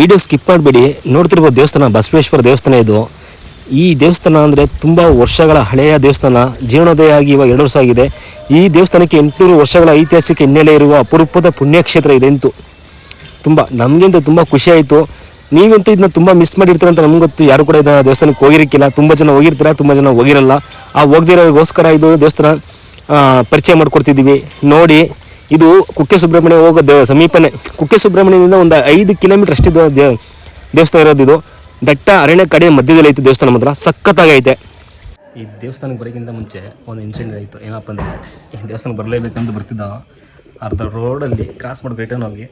Video skip ಮಾಡಬೇಡಿ. ನೋಡ್ತಿರ್ಬೋದು ದೇವಸ್ಥಾನ, ಬಸವೇಶ್ವರ ದೇವಸ್ಥಾನ ಇದು. ಈ ದೇವಸ್ಥಾನ ಅಂದರೆ ತುಂಬ ವರ್ಷಗಳ ಹಳೆಯ ದೇವಸ್ಥಾನ. ಜೀರ್ಣೋದಯ ಆಗಿ ಇವಾಗ ಎರಡು ವರ್ಷ ಆಗಿದೆ. ಈ ದೇವಸ್ಥಾನಕ್ಕೆ ಎಂಟುನೂರು ವರ್ಷಗಳ ಐತಿಹಾಸಿಕ ಹಿನ್ನೆಲೆ ಇರುವ ಅಪರೂಪದ ಪುಣ್ಯಕ್ಷೇತ್ರ ಇದಂತೂ ತುಂಬ, ನಮಗಿಂತ ತುಂಬ ಖುಷಿಯಾಯಿತು ನೀವಂತೂ ಇದನ್ನ ತುಂಬ ಮಿಸ್ ಮಾಡಿರ್ತೀರ ಅಂತ ನಮ್ಗೆ ಗೊತ್ತು. ಯಾರು ಕೂಡ ಇದನ್ನ ದೇವಸ್ಥಾನಕ್ಕೆ ಹೋಗಿರಕ್ಕಿಲ್ಲ. ತುಂಬ ಜನ ಹೋಗಿರ್ತೀರ, ತುಂಬ ಜನ ಹೋಗಿರಲ್ಲ. ಆ ಹೋಗದಿರೋರಿಗೋಸ್ಕರ ಇದು ದೇವಸ್ಥಾನ ಪರಿಚಯ ಮಾಡ್ಕೊಡ್ತಿದ್ದೀವಿ ನೋಡಿ ಇದು ಕುಕ್ಕೆ ಸುಬ್ರಹ್ಮಣ್ಯ ಹೋಗೋ ದೇವ ಸಮೀಪನೇ. ಕುಕ್ಕೆ ಸುಬ್ರಹ್ಮಣ್ಯದಿಂದ ಒಂದು ಐದು ಕಿಲೋಮೀಟರ್ ಅಷ್ಟಿದ್ದು ದೇವ ದೇವಸ್ಥಾನ ಇರೋದು ಇದು. ದಟ್ಟ ಅರಣ್ಯ ಕಡೆ ಮಧ್ಯದಲ್ಲಿ ಐತೆ ದೇವಸ್ಥಾನ ಮಾತ್ರ. ಸಖತ್ತಾಗೈತೆ ಈ ದೇವಸ್ಥಾನಕ್ಕೆ ಬರೋಕ್ಕಿಂತ ಮುಂಚೆ ಒಂದು ಇನ್ಸಿಡೆಂಟ್ ಆಯಿತು. ಏನಪ್ಪ ಅಂದರೆ ಈ ದೇವಸ್ಥಾನಕ್ಕೆ ಬರಲೇಬೇಕಂತ ಬರ್ತಿದ್ದ ಅರ್ಧ ರೋಡಲ್ಲಿ ಕ್ರಾಸ್ ಮಾಡಿ ರಿಟರ್ನ್ ಹೋಗಿ.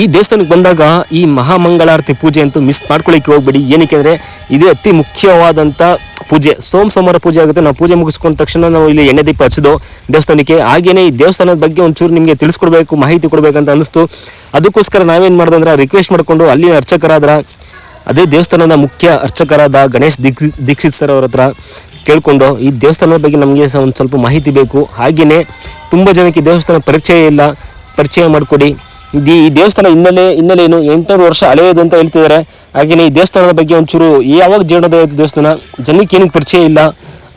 ಈ ದೇವಸ್ಥಾನಕ್ಕೆ ಬಂದಾಗ ಈ ಮಹಾಮಂಗಳಾರತಿ ಪೂಜೆ ಅಂತೂ ಮಿಸ್ ಮಾಡ್ಕೊಳ್ಳಿಕ್ಕೆ ಹೋಗ್ಬೇಡಿ. ಏನಕ್ಕೆ ಅಂದರೆ ಇದೇ ಅತಿ ಮುಖ್ಯವಾದಂಥ ಪೂಜೆ, ಸೋಮ ಸೋಮವಾರ ಪೂಜೆ ಆಗುತ್ತೆ. ನಾವು ಪೂಜೆ ಮುಗಿಸ್ಕೊಂಡ ತಕ್ಷಣ ನಾವು ಇಲ್ಲಿ ಎಣ್ಣೆ ದೀಪ ಹಚ್ಚಿದೋ ದೇವಸ್ಥಾನಕ್ಕೆ. ಹಾಗೇನೇ ಈ ದೇವಸ್ಥಾನದ ಬಗ್ಗೆ ಒಂಚೂರು ನಿಮಗೆ ತಿಳಿಸ್ಕೊಡ್ಬೇಕು, ಮಾಹಿತಿ ಕೊಡಬೇಕಂತ ಅನಿಸ್ತು ಅದಕ್ಕೋಸ್ಕರ ನಾವೇನು ಮಾಡ್ದಂದ್ರೆ ರಿಕ್ವೆಸ್ಟ್ ಮಾಡಿಕೊಂಡು ಅಲ್ಲಿನ ಅರ್ಚಕರಾದ್ರ, ಅದೇ ದೇವಸ್ಥಾನದ ಮುಖ್ಯ ಅರ್ಚಕರಾದ ಗಣೇಶ್ ದೀಕ್ಷ, ದೀಕ್ಷಿತ್ ಸರ್ ಅವ್ರ ಹತ್ರ ಕೇಳಿಕೊಂಡು, ಈ ದೇವಸ್ಥಾನದ ಬಗ್ಗೆ ನಮಗೆ ಸಹ ಒಂದು ಸ್ವಲ್ಪ ಮಾಹಿತಿ ಬೇಕು. ಹಾಗೆಯೇ ತುಂಬ ಜನಕ್ಕೆ ದೇವಸ್ಥಾನ ಪರಿಚಯ ಇಲ್ಲ, ಪರಿಚಯ ಮಾಡಿಕೊಡಿ. ಈ ದೇವಸ್ಥಾನ ಹಿನ್ನೆಲೆ ಹಿನ್ನೆಲೆ ಏನು ಎಂಟುನೂರು ವರ್ಷ ಹಳೆಯದು ಅಂತ ಹೇಳ್ತಿದ್ದಾರೆ. ಹಾಗೆಯೇ ಈ ದೇವಸ್ಥಾನದ ಬಗ್ಗೆ ಒಂಚೂರು ಯಾವಾಗ ಜೀರ್ಣೋದಯ ಆಯ್ತು ದೇವಸ್ಥಾನ? ಜನಕ್ಕೆ ಏನಕ್ಕೆ ಪರಿಚಯ ಇಲ್ಲ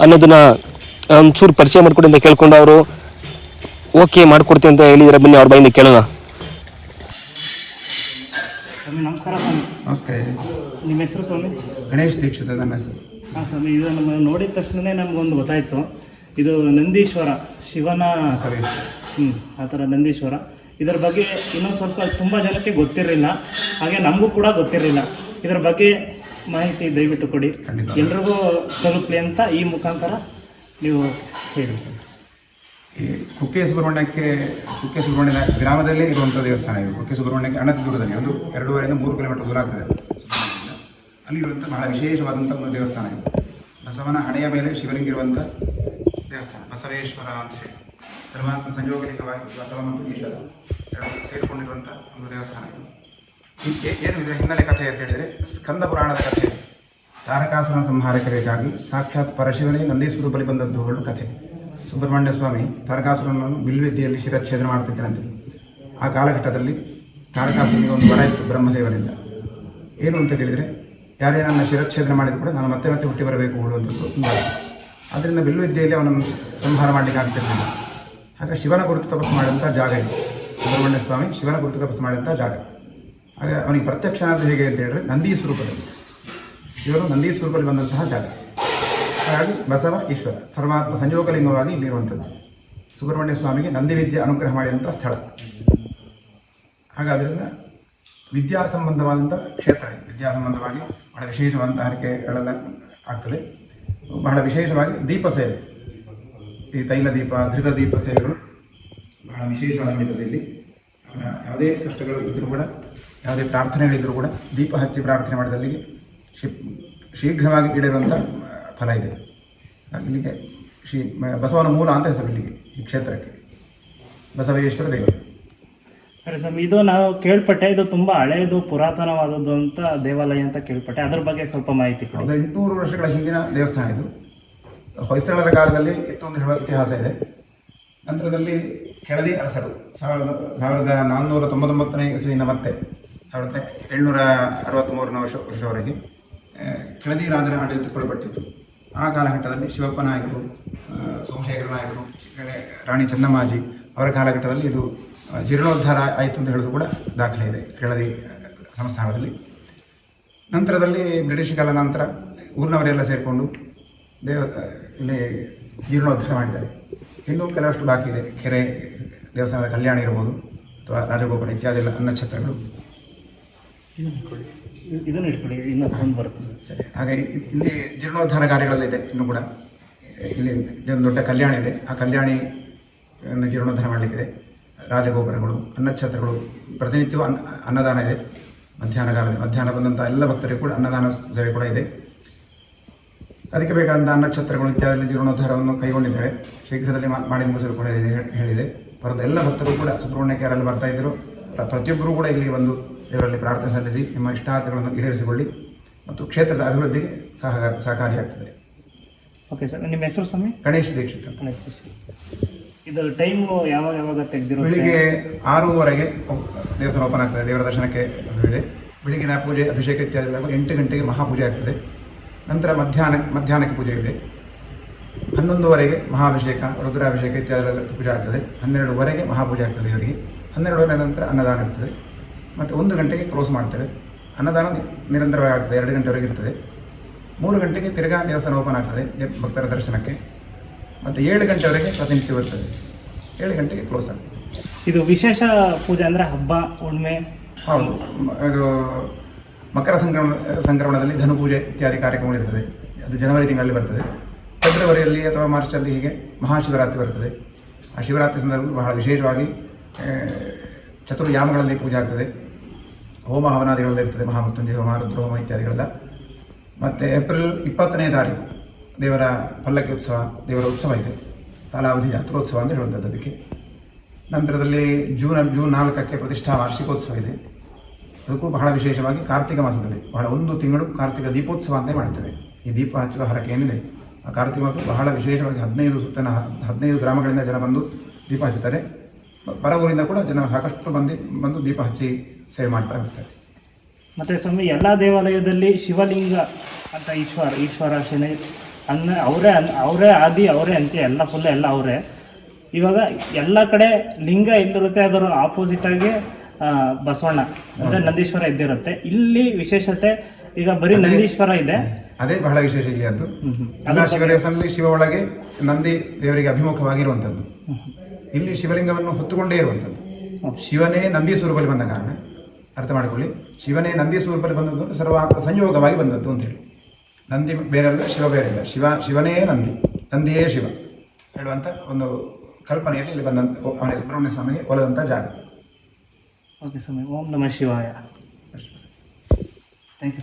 ಅನ್ನೋದನ್ನ ಒಂಚೂರು ಪರಿಚಯ ಮಾಡಿಕೊಡಿ ಅಂತ ಕೇಳ್ಕೊಂಡು ಅವರು ಓಕೆ ಮಾಡ್ಕೊಡ್ತೀನಿ ಅಂತ ಹೇಳಿದರೆ ಬನ್ನಿ ಅವ್ರ ಬಾಯಿಂದ ಕೇಳೋಣ. ಸ್ವಾಮಿ ನಮಸ್ಕಾರ ಸ್ವಾಮಿ. ನಮಸ್ಕಾರ ನಿಮ್ಮ ಹೆಸರು ಸ್ವಾಮಿ? ಗಣೇಶ್ ದೀಕ್ಷಿತ ನನ್ನ ಹೆಸರು. ಹಾಂ ಸ್ವಾಮಿ ಇದು ನಮ್ಮ ನೋಡಿದ ತಕ್ಷಣವೇ ನಮಗೊಂದು ಗೊತ್ತಾಯಿತು. ಇದು ನಂದೀಶ್ವರ ಶಿವನ ಸರಿ. ಹ್ಞೂ ಆ ಥರ ನಂದೀಶ್ವರ. ಇದರ ಬಗ್ಗೆ ಇನ್ನೂ ಸ್ವಲ್ಪ ತುಂಬ ಜನಕ್ಕೆ ಗೊತ್ತಿರಲಿಲ್ಲ. ಹಾಗೆ ನಮಗೂ ಕೂಡ ಗೊತ್ತಿರಲಿಲ್ಲ. ಇದರ ಬಗ್ಗೆ ಮಾಹಿತಿ ದಯವಿಟ್ಟು ಕೊಡಿ. ಎಲ್ರಿಗೂ ತಲುಪಲಿ ಅಂತ ಈ ಮುಖಾಂತರ ನೀವು ಹೇಳಿ. ಸರ್ ಈ ಕುಕ್ಕೆ ಸುಬ್ರಹ್ಮಣ್ಯಕ್ಕೆ ಕುಕ್ಕೆ ಸುಬ್ರಹ್ಮಣ್ಯ ಗ್ರಾಮದಲ್ಲೇ ಇರುವಂಥ ದೇವಸ್ಥಾನ ಇದು. ಕುಕ್ಕೆ ಸುಬ್ರಹ್ಮಣ್ಯಕ್ಕೆ ಅನಂತ ದೂರದಲ್ಲಿ ಒಂದು ಎರಡೂವರೆಯಿಂದ ಮೂರು ಕಿಲೋಮೀಟರ್ ದೂರ ಆಗ್ತದೆ. ಅಲ್ಲಿ ಅಲ್ಲಿರುವಂಥ ಬಹಳ ವಿಶೇಷವಾದಂಥ ಒಂದು ದೇವಸ್ಥಾನ ಇದು. ಬಸವನ ಹಣೆಯ ಮೇಲೆ ಶಿವಲಿಂಗಿರುವಂಥ ದೇವಸ್ಥಾನ. ಬಸವೇಶ್ವರ ಅಂತ ಹೇಳಿ. ಪರಮಾತ್ಮ ಸಂಯೋಗಲಿಂಗವಾಗಿ ಬಸವ ಮತ್ತು ಈಶ್ವರ. ಸೇರಿಕೊಂಡಿರುವಂಥ ಒಂದು ದೇವಸ್ಥಾನ ಇದು. ಏನು ಇದರ ಹಿನ್ನೆಲೆ ಕಥೆ ಅಂತ ಹೇಳಿದರೆ ಸ್ಕಂದ ಪುರಾಣದ ಕಥೆ. ತಾರಕಾಸುರ ಸಂಹಾರಕರಿಗಾಗಿ ಸಾಕ್ಷಾತ್ ಪರಶಿವನೇ ನಂದೀಶ್ವರ ಬಳಿ ಬಂದದ್ದು ಕಥೆ. ಸುಬ್ರಹ್ಮಣ್ಯ ಸ್ವಾಮಿ ತಾರಕಾಸುರನನ್ನು ಬಿಲ್ವಿದ್ಯೆಯಲ್ಲಿ ಶಿರಚ್ಛೇದನ ಮಾಡ್ತಿದ್ದರಂತೆ ಆ ಕಾಲಘಟ್ಟದಲ್ಲಿ ತಾರಕಾಸುರನಿಗೆ ಒಂದು ವರ ಇತ್ತು ಬ್ರಹ್ಮದೇವರಿಂದ. ಏನು ಅಂತ ಹೇಳಿದರೆ ಯಾರೇ ನನ್ನ ಶಿರಚ್ಛೇದನ ಮಾಡಿದ್ರು ಕೂಡ ನಾನು ಮತ್ತೆ ಮತ್ತೆ ಹುಟ್ಟಿ ಬರಬೇಕು ಹೇಳುವಂಥದ್ದು ತುಂಬ ಅದರಿಂದ ಬಿಲ್ವಿದ್ಯೆಯಲ್ಲಿ ಅವನನ್ನು ಸಂಹಾರ ಮಾಡಲಿಕ್ಕೆ ಆಗ್ತಿರಲಿಲ್ಲ. ಹಾಗೆ ಶಿವನ ಗುರುತು ತಪಸ್ಸು ಮಾಡಿದಂಥ ಜಾಗ ಇದು. ಸುಬ್ರಹ್ಮಣ್ಯ ಸ್ವಾಮಿ ಶಿವನ ಕುರಿತು ತಪಸ್ಸು ಮಾಡಿದಂಥ ಜಾಗ. ಹಾಗೆ ಅವನಿಗೆ ಪ್ರತ್ಯಕ್ಷ ಅನ್ನೋದು ಹೇಗೆ ಅಂತ ಹೇಳಿದ್ರೆ ನಂದಿ ಸ್ವರೂಪದಲ್ಲಿ. ಇವರು ನಂದಿ ಸ್ವರೂಪದಲ್ಲಿ ಬಂದಂತಹ ಜಾಗ. ಹಾಗಾಗಿ ಬಸವ, ಈಶ್ವರ ಸರ್ವಾತ್ಮ ಸಂಯೋಗಲಿಂಗವಾಗಿ ಇಲ್ಲಿರುವಂಥದ್ದು. ಸುಬ್ರಹ್ಮಣ್ಯ ಸ್ವಾಮಿಗೆ ನಂದಿ ವಿದ್ಯೆ ಅನುಗ್ರಹ ಮಾಡಿದಂಥ ಸ್ಥಳ. ಹಾಗಾದ್ರಿಂದ ವಿದ್ಯಾ ಸಂಬಂಧವಾದಂಥ ಕ್ಷೇತ್ರ ವಿದ್ಯಾ ಸಂಬಂಧವಾಗಿ ಬಹಳ ವಿಶೇಷವಾದಂಥ ಹರಕೆಗಳೆಲ್ಲ ಆಗ್ತದೆ. ಬಹಳ ವಿಶೇಷವಾಗಿ ದೀಪ ಸೇವೆ. ಈ ತೈಲ ದೀಪ ಘೃತ ದೀಪ ಸೇವೆಗಳು ಬಹಳ ಆನ್ವಿತದಲ್ಲಿ ಅವರ ಯಾವುದೇ ಕಷ್ಟಗಳು ಇದ್ದರೂ ಕೂಡ ಯಾವುದೇ ಪ್ರಾರ್ಥನೆಗಳಿದ್ದರೂ ಕೂಡ ದೀಪ ಹಚ್ಚಿ ಪ್ರಾರ್ಥನೆ ಮಾಡಿದಲ್ಲಿ ಶೀಘ್ರವಾಗಿ ಈಡೇರುವಂಥ ಫಲ ಇದೆ. ಇಲ್ಲಿಗೆ ಶ್ರೀ ಬಸವನ ಮೂಲ ಅಂತ ಹೆಸರು ಇಲ್ಲಿಗೆ ಈ ಕ್ಷೇತ್ರಕ್ಕೆ. ಬಸವೇಶ್ವರ ದೇವರು. ಸರಿ ಸ್ವಾಮಿ ಇದು ನಾವು ಕೇಳ್ಪಟ್ಟೆ ಇದು ತುಂಬ ಹಳೆಯದು ಪುರಾತನವಾದದ್ದು ಅಂತ ದೇವಾಲಯ ಅಂತ ಕೇಳ್ಪಟ್ಟೆ. ಅದ್ರ ಬಗ್ಗೆ ಸ್ವಲ್ಪ ಮಾಹಿತಿ ಕೊಡಿ. ಒಂದು ಎಂಟುನೂರು ವರ್ಷಗಳ ಹಿಂದಿನ ದೇವಸ್ಥಾನ ಇದು. ಹೊಯ್ಸಳರ ಕಾಲದಲ್ಲಿ ಇತ್ತೊಂದು ಹೇಳುವ ಇತಿಹಾಸ ಇದೆ. ನಂತರದಲ್ಲಿ ಕೆಳದಿ ಅರಸರು. ಸಾವಿರದ ಸಾವಿರದ ನಾನ್ನೂರ ತೊಂಬತ್ತೊಂಬತ್ತನೇ ಇಸುವಿನ ಮತ್ತೆ ಸಾವಿರದ ಏಳ್ನೂರ ಅರವತ್ತ್ಮೂರನೇ ವರ್ಷ ವರ್ಷವರೆಗೆ ಕೆಳದಿ ರಾಜರ ಆಡಳಿತಕ್ಕೊಳಪಟ್ಟಿತ್ತು ಆ ಕಾಲಘಟ್ಟದಲ್ಲಿ ಶಿವಪ್ಪ ನಾಯಕರು ಸೋಮಶೇಖರ ನಾಯಕರು ರಾಣಿ ಚೆನ್ನಮ್ಮಾಜಿ ಅವರ ಕಾಲಘಟ್ಟದಲ್ಲಿ ಇದು ಜೀರ್ಣೋದ್ಧಾರ ಆಯಿತು ಅಂತ ಹೇಳೋದು ಕೂಡ ದಾಖಲೆ ಇದೆ ಕೆಳದಿ ಸಂಸ್ಥಾನದಲ್ಲಿ. ನಂತರದಲ್ಲಿ ಬ್ರಿಟಿಷ್ ಕಾಲ ನಂತರ ಊರಿನವರೆಲ್ಲ ಸೇರಿಕೊಂಡು ದೇವ ಇಲ್ಲಿ ಜೀರ್ಣೋದ್ಧಾರ ಮಾಡಿದ್ದಾರೆ. ಇನ್ನೂ ಕೆಲವಷ್ಟು ಬಾಕಿ ಇದೆ. ಕೆರೆ ದೇವಸ್ಥಾನದ ಕಲ್ಯಾಣ ಇರ್ಬೋದು ಅಥವಾ ರಾಜಗೋಪುರ ಇತ್ಯಾದಿ ಎಲ್ಲ ಅನ್ನಛತ್ರಗಳು ಇದನ್ನು ಇಟ್ಕೊಳ್ಳಿ ಇನ್ನೂ ಸೌಂಡ್ ಬರುತ್ತೆ. ಸರಿ. ಹಾಗೆ ಇಲ್ಲಿ ಜೀರ್ಣೋದ್ಧಾರ ಕಾರ್ಯಗಳಲ್ಲಿದೆ ಇನ್ನೂ ಕೂಡ. ಇಲ್ಲಿ ಒಂದು ದೊಡ್ಡ ಕಲ್ಯಾಣ ಇದೆ. ಆ ಕಲ್ಯಾಣಿ ಜೀರ್ಣೋದ್ಧಾರ ಮಾಡಲಿಕ್ಕಿದೆ. ರಾಜಗೋಪುರಗಳು ಅನ್ನಛತ್ರಗಳು ಪ್ರತಿನಿತ್ಯವೂ ಅನ್ನ ಅನ್ನದಾನ ಇದೆ. ಮಧ್ಯಾಹ್ನ ಕಾಲದಲ್ಲಿ ಮಧ್ಯಾಹ್ನ ಬಂದಂಥ ಎಲ್ಲ ಭಕ್ತರಿಗೂ ಕೂಡ ಅನ್ನದಾನ ಸೇವೆ ಕೂಡ ಇದೆ. ಅದಕ್ಕೆ ಬೇಕಾದಂಥ ಅನ್ನಛತ್ರಗಳು ಇತ್ಯಾದಿ ಜೀರ್ಣೋದ್ಧಾರವನ್ನು ಕೈಗೊಂಡಿದ್ದಾರೆ. ಶೀಘ್ರದಲ್ಲಿ ಮಾಡಿ ಮುಗಿಸಲು ಕೂಡ ಇದೆ ಹೇ- ಹೇಳಿದೆ. ಬರೋದು ಎಲ್ಲ ಭಕ್ತರು ಕೂಡ ಸುಬ್ರಹ್ಮಣ್ಯಕ್ಕೆ ಕ್ಯಾರಲ್ಲಿ ಬರ್ತಾ ಇದ್ದರು. ಪ್ರ- ಪ್ರತಿಯೊಬ್ಬರೂ ಕೂಡ ಇಲ್ಲಿ ಬಂದು ದೇವರಲ್ಲಿ ಪ್ರಾರ್ಥನೆ ಸಲ್ಲಿಸಿ ನಿಮ್ಮ ಇಷ್ಟಾರ್ಥಗಳನ್ನು ಈಡೇರಿಸಿಕೊಳ್ಳಿ ಮತ್ತು ಕ್ಷೇತ್ರದ ಅಭಿವೃದ್ಧಿಗೆ ಸಹಕಾರ ಸಹಕಾರಿಯಾಗ್ತದೆ. ಓಕೆ ಸರ್ ನಿಮ್ಮ ಹೆಸರು ಸ್ವಾಮಿ? ಗಣೇಶ್ ದೀಕ್ಷಿತ್ ಗಣೇಶ್ ದೀಕ್ಷಿತ್. ಇದು ಟೈಮು ಯಾವಾಗ ಯಾವಾಗ ತೆಗೆದಿರೋ ಬೆಳಿಗ್ಗೆ ಆರೂವರೆಗೆ ದೇವಸ್ಥಾನ ಓಪನ್ ಆಗ್ತದೆ. ದೇವರ ದರ್ಶನಕ್ಕೆ ಇದೆ. ನಾ ಪೂಜೆ ಅಭಿಷೇಕ ಇತ್ಯಾದಿ ಎಂಟು ಗಂಟೆಗೆ ಮಹಾಪೂಜೆ ಆಗ್ತದೆ. ನಂತರ ಮಧ್ಯಾಹ್ನ ಮಧ್ಯಾಹ್ನಕ್ಕೆ ಪೂಜೆ ಇದೆ. ಹನ್ನೊಂದುವರೆಗೆ ಮಹಾಭಿಷೇಕ ರುದ್ರಾಭಿಷೇಕ ಇತ್ಯಾದಿ ಪೂಜೆ ಆಗ್ತದೆ. ಹನ್ನೆರಡುವರೆಗೆ ಮಹಾಪೂಜೆ ಆಗ್ತದೆ ಇವರಿಗೆ. ಹನ್ನೆರಡುವರೆ ನಂತರ ಅನ್ನದಾನ ಇರ್ತದೆ. ಮತ್ತು ಒಂದು ಗಂಟೆಗೆ ಕ್ಲೋಸ್ ಮಾಡ್ತೇವೆ. ಅನ್ನದಾನ ನಿರಂತರವಾಗಿ ಆಗ್ತದೆ. ಎರಡು ಗಂಟೆವರೆಗೆ ಇರ್ತದೆ. ಮೂರು ಗಂಟೆಗೆ ತಿರ್ಗಾ ದೇವಸ್ಥಾನ ಓಪನ್ ಆಗ್ತದೆ ಭಕ್ತರ ದರ್ಶನಕ್ಕೆ. ಮತ್ತು ಏಳು ಗಂಟೆವರೆಗೆ ಪ್ರತಿನಿತ್ಯ ಬರ್ತದೆ ಏಳು ಗಂಟೆಗೆ ಕ್ಲೋಸ್ ಆಗ್ತದೆ. ಇದು ವಿಶೇಷ ಪೂಜೆ ಅಂದರೆ ಹಬ್ಬ ಹುಣ್ಣಿಮೆ? ಹೌದು. ಇದು ಮಕರ ಸಂಕ್ರಮಣ ಸಂಕ್ರಮಣದಲ್ಲಿ ಧನು ಪೂಜೆ ಇತ್ಯಾದಿ ಕಾರ್ಯಕ್ರಮಗಳಿರ್ತದೆ ಅದು ಜನವರಿ ತಿಂಗಳಲ್ಲಿ ಬರ್ತದೆ. ಫೆಬ್ರವರಿಯಲ್ಲಿ ಅಥವಾ ಮಾರ್ಚಲ್ಲಿ ಹೀಗೆ ಮಹಾಶಿವರಾತ್ರಿ ಬರ್ತದೆ. ಆ ಶಿವರಾತ್ರಿ ಸಂದರ್ಭದಲ್ಲಿ ಬಹಳ ವಿಶೇಷವಾಗಿ ಚತುರ್ಯಾಮಗಳಲ್ಲಿ ಪೂಜೆ ಆಗ್ತದೆ. ಹೋಮ ಹವನಾದಿಗಳಲ್ಲಿ ಇರ್ತದೆ. ಮಹಾಮೃತ್ಯುಂಜಯ ಹೋಮ, ರುದ್ರಹೋಮ ಇತ್ಯಾದಿಗಳೆಲ್ಲ. ಮತ್ತು ಏಪ್ರಿಲ್ ಇಪ್ಪತ್ತನೇ ತಾರೀಕು ದೇವರ ಪಲ್ಲಕ್ಕಿ ಉತ್ಸವ, ದೇವರ ಉತ್ಸವ ಇದೆ. ಕಾಲಾವಧಿ ಜಾತ್ರೋತ್ಸವ ಅಂತ ಹೇಳುವಂಥದ್ದು ಅದಕ್ಕೆ. ನಂತರದಲ್ಲಿ ಜೂನ್ ಜೂನ್ ನಾಲ್ಕಕ್ಕೆ ಪ್ರತಿಷ್ಠಾ ವಾರ್ಷಿಕೋತ್ಸವ ಇದೆ. ಅದಕ್ಕೂ ಬಹಳ ವಿಶೇಷವಾಗಿ ಕಾರ್ತಿಕ ಮಾಸದಲ್ಲಿ. ಬಹಳ ಒಂದು ತಿಂಗಳು ಕಾರ್ತಿಕ ದೀಪೋತ್ಸವ ಅಂತ ಮಾಡ್ತೇವೆ. ಈ ದೀಪ ಹಚ್ಚುವ ಹರಕೆ ಆ ಕಾರ್ತಿಕ ಮಾಸ ಬಹಳ ವಿಶೇಷವಾಗಿ ಹದಿನೈದು ಸುತ್ತನ ಹದಿನೈದು ಗ್ರಾಮಗಳಿಂದ ಜನ ಬಂದು ದೀಪ ಹಚ್ಚುತ್ತಾರೆ. ಪರ ಊರಿಂದ ಕೂಡ ಜನ ಸಾಕಷ್ಟು ಬಂದು ಬಂದು ದೀಪ ಹಚ್ಚಿ ಸೇವೆ ಮಾಡ್ತಾ ಇರ್ತಾರೆ. ಮತ್ತು ಸ್ವಾಮಿ, ಎಲ್ಲ ದೇವಾಲಯದಲ್ಲಿ ಶಿವಲಿಂಗ ಅಂತ ಈಶ್ವರ ಈಶ್ವರ, ಶನಿ, ಅನ್ನ, ಅವರೇ ಅವರೇ ಆದಿ, ಅವರೇ ಅಂತ್ಯ, ಎಲ್ಲ ಫುಲ್ ಎಲ್ಲ ಅವರೇ. ಇವಾಗ ಎಲ್ಲ ಕಡೆ ಲಿಂಗ ಎಲ್ಲಿರುತ್ತೆ ಅದರ ಆಪೋಸಿಟ್ ಆಗಿ ಬಸವಣ್ಣ ಅಂದ್ರೆ ನಂದೀಶ್ವರ ಇದ್ದಿರುತ್ತೆ. ಇಲ್ಲಿ ವಿಶೇಷತೆ ಈಗ ಬರೀ ನಂದೀಶ್ವರ ಇದೆ. ಅದೇ ಬಹಳ ವಿಶೇಷ ಇಲ್ಲಿ ಅದು. ಎಲ್ಲ ಶಿವ ದೇವಸ್ಥಾನದಲ್ಲಿ ಶಿವ ಒಳಗೆ ನಂದಿ ದೇವರಿಗೆ ಅಭಿಮುಖವಾಗಿರುವಂಥದ್ದು. ಇಲ್ಲಿ ಶಿವಲಿಂಗವನ್ನು ಹೊತ್ತುಕೊಂಡೇ ಇರುವಂಥದ್ದು. ಶಿವನೇ ನಂದಿ ಸ್ವರೂಪದಲ್ಲಿ ಬಂದ ಕಾರಣ. ಅರ್ಥ ಮಾಡಿಕೊಳ್ಳಿ. ಶಿವನೇ ನಂದಿ ಸ್ವರೂಪದಲ್ಲಿ ಬಂದದ್ದು ಅಂತ ಸರ್ವ ಸಂಯೋಗವಾಗಿ ಬಂದದ್ದು ಅಂತ ಹೇಳಿ. ನಂದಿ ಬೇರೆಲ್ಲ ಶಿವ ಬೇರೆಲ್ಲ ಶಿವ ಶಿವನೇ ನಂದಿ. ನಂದಿಯೇ ಶಿವ. ಹೇಳುವಂಥ ಒಂದು ಕಲ್ಪನೆಯಲ್ಲಿ ಇಲ್ಲಿ ಬಂದಂಥ ಅವನ ಸುಬ್ರಹ್ಮಣ್ಯ ಸ್ವಾಮಿಗೆ ಒಲದಂಥ ಜಾಗ. ओके समय ओम नमः शिवाय। Thank you